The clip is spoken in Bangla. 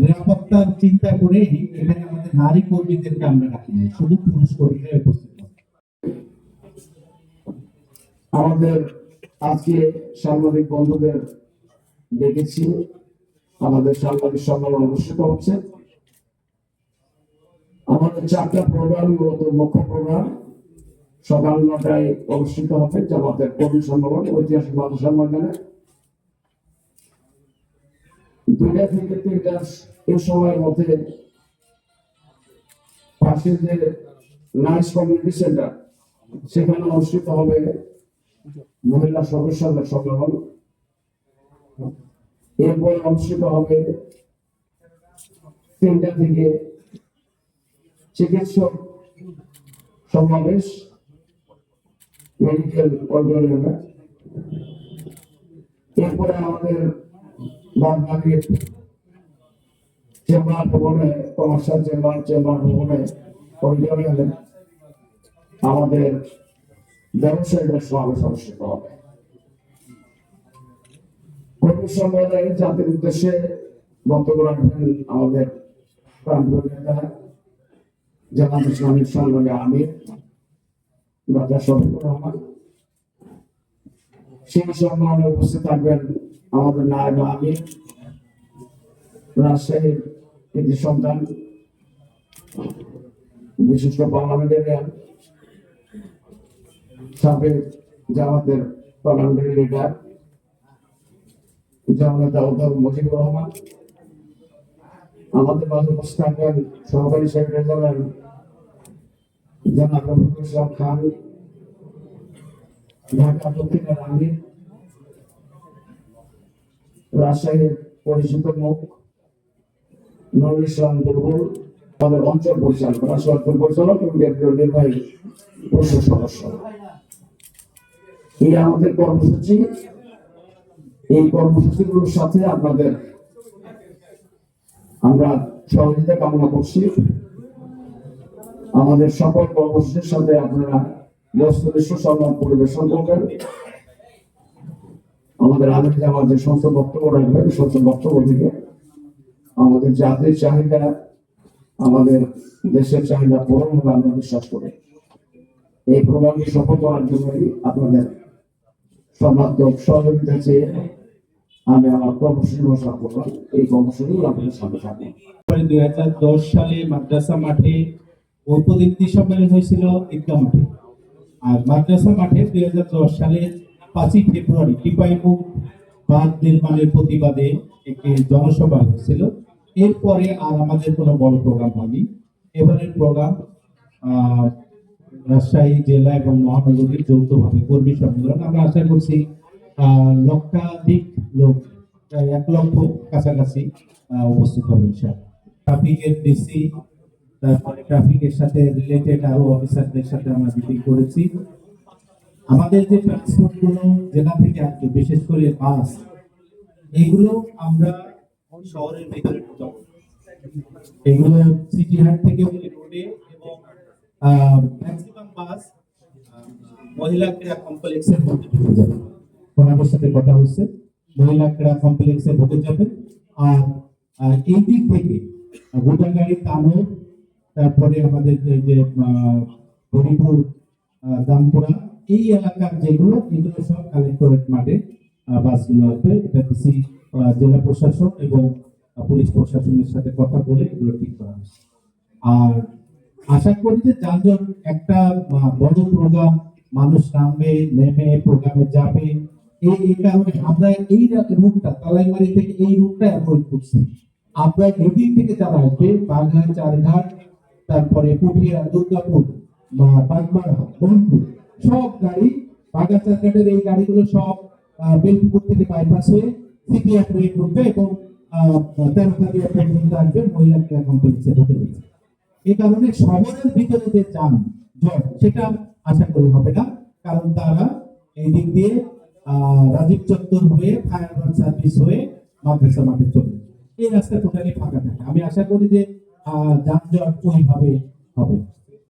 নিরাপত্তার চিন্তা করে এখানে আমাদের নারী কর্মীদেরকে আমরা রাখি নাই। শুধু পুরুষ কর্মীরা উপস্থিত আমাদের আজকে সাংবাদিক বন্ধুদের ডেকেছি, আমাদের সাংবাদিক সম্মেলন অনুষ্ঠিত হচ্ছে আমাদের চারটা প্রোগ্রাম মূলত মুখ্য প্রোগ্রাম সকাল নটায় অনুষ্ঠিত হবে জামাতের কর্মী সম্মেলন, ঐতিহাসিক মানুষ সম্মেলনে দুইটা থেকে তিনটা এই সময়ের মধ্যে পাশে যে নাইস কমিউনিটি সেন্টার সেখানে অনুষ্ঠিত হবে মহিলা সদস্যদের সম্মেলন এরপর অনুষ্ঠিত হবে তিনটা থেকে চিকিৎসক সমাবেশ মেডিকেল অডিটোরিয়ামে এরপরে আমাদের চেম্বার ভবনে, কমার্শিয়াল চেম্বার চেম্বার ভবনে আমাদের ব্যবসায়ীদের সমাবেশ অনুষ্ঠিত হবে। কর্মী জাতির উদ্দেশ্যে বক্তব্য রাখবেন আমাদের প্রান্তীয় নেতা জামাত ইসলামী সম্মেলনে আমির রাজা শফিকুর রহমান। সেই সম্মেলনে উপস্থিত থাকবেন আমাদের নায়ক আমির রাজশাহীর কৃতি সন্তান বিশিষ্ট পার্লামেন্টারিয়ান সাবেক জামাতের পার্লামেন্টারি লিডার জামাত আহ্বায়ক মুজিবুর রহমান আমাদের মাঝে উপস্থিত থাকবেন সহকারী সেক্রেটারি জেনারেল জনাব রফিকুল ইসলাম খান ঢাকা দক্ষিণের আমির রাজশাহীর পরিচিত মুখ ইসলাম আমাদের অঞ্চল পরিচালক রাজশাহী পরিচালক এবং নির্বাহী পরিষদ সদস্য। এই আমাদের কর্মসূচি, এই কর্মসূচিগুলোর সাথে আপনাদের আমরা সহযোগিতা কামনা করছি। আমাদের সকল কর্মসূচির সাথে আপনারা বস্তুনিষ্ঠ সম্মান পরিবেশন করবেন। আমাদের আমির জামাত যে সমস্ত বক্তব্য রাখবেন সমস্ত বক্তব্য থেকে আমাদের জাতির চাহিদা, আমাদের দেশের চাহিদা পূরণ হবে, আমরা বিশ্বাস করি। এই প্রোগ্রামটি সফল করার জন্যই আপনাদের সমার্থক সহযোগিতা চেয়ে আমি আমার কর্মসূচি ঘোষণা করলাম। এই কর্মসূচি আপনাদের সামনে থাকবে। দুই হাজার দশ সালে মাদ্রাসা মাঠে ঔপদীপ্তি সম্মেলন হয়েছিল ঈদগা মাঠে। আর মাদ্রাসা মাঠে দুই হাজার দশ সালে পাঁচই ফেব্রুয়ারি টিপাইমুখ বাঁধ নির্মাণের প্রতিবাদে একটি জনসভা হয়েছিল। এরপরে আর আমাদের কোনো বড় প্রোগ্রাম হয়নি। এবারের প্রোগ্রাম রাজশাহী জেলা এবং মহানগরীর যৌথভাবে কর্মী সম্মেলন। আমরা আশা করছি লক্ষাধিক লোক এক লক্ষ কাছাকাছি উপস্থিত হবে ইনশাআল্লাহ। ট্রাফিকের ডিসি, তারপরে ট্রাফিকের সাথে রিলেটেড আরও অফিসারদের সাথে আমরা মিটিং করেছি। আমাদের যে ট্রান্সপোর্টগুলো জেলা থেকে আসবে, বিশেষ করে বাস, এগুলো আমরা শহরের ভেতরে ঢুকাবো। এগুলো সিটি হাট থেকে রোডে এবং ম্যাক্সিমাম বাস মহিলা ক্রীড়া কমপ্লেক্সের মধ্যে ঢুকে যাবে। ওনাদের সাথে কথা হচ্ছে, মহিলা ক্রীড়া কমপ্লেক্সে ঢুকে যাবে। আর এই দিক থেকে, গোদাগাড়ি কানর তারপরে আমাদের যে হরিপুর দামপুরা এই এলাকার যেগুলো এগুলো সব কালেক্টরেট মাঠে বাসগুলো আসবে। এটা ডিসি জেলা প্রশাসন এবং পুলিশ প্রশাসনের সাথে কথা বলে এগুলো ঠিক করা হচ্ছে আর আশা করি যে যানজট একটা বড় প্রোগ্রাম, মানুষ নামবে, নেমে, প্রোগ্রামে যাবে। এই এই কারণে আমরা এই রুটটা, তালাইমারি থেকে এই রুটটা অ্যাভয়েড করছি। আমরা এদিক থেকে যারা আসবে বাঘাট চারঘাট, তারপরে পুঠিয়া দুর্গাপুর, বা বাগমারা বনপুর সব গাড়ি বাঘাট চারঘাটের এই গাড়িগুলো সব বেলপুকুর থেকে বাইপাস হয়ে সিপিএফ হয়ে ঢুকবে এবং তেরো তারিখ পর্যন্ত আসবে মহিলা ক্রীড়া কমপ্লেক্সে ঢুকে যাবে এই কারণে শহরের ভিতরে যে যান, জট, সেটা আশা করি হবে না। কারণ তারা এই দিক দিয়ে রাজীব চত্বর হয়ে ফায়ার সার্ভিস হয়ে মাদ্রাসা মাঠে চলে এই রাস্তা টোটালি ফাঁকা থাকে। আমি আশা করি যে যানজট ওইভাবে হবে।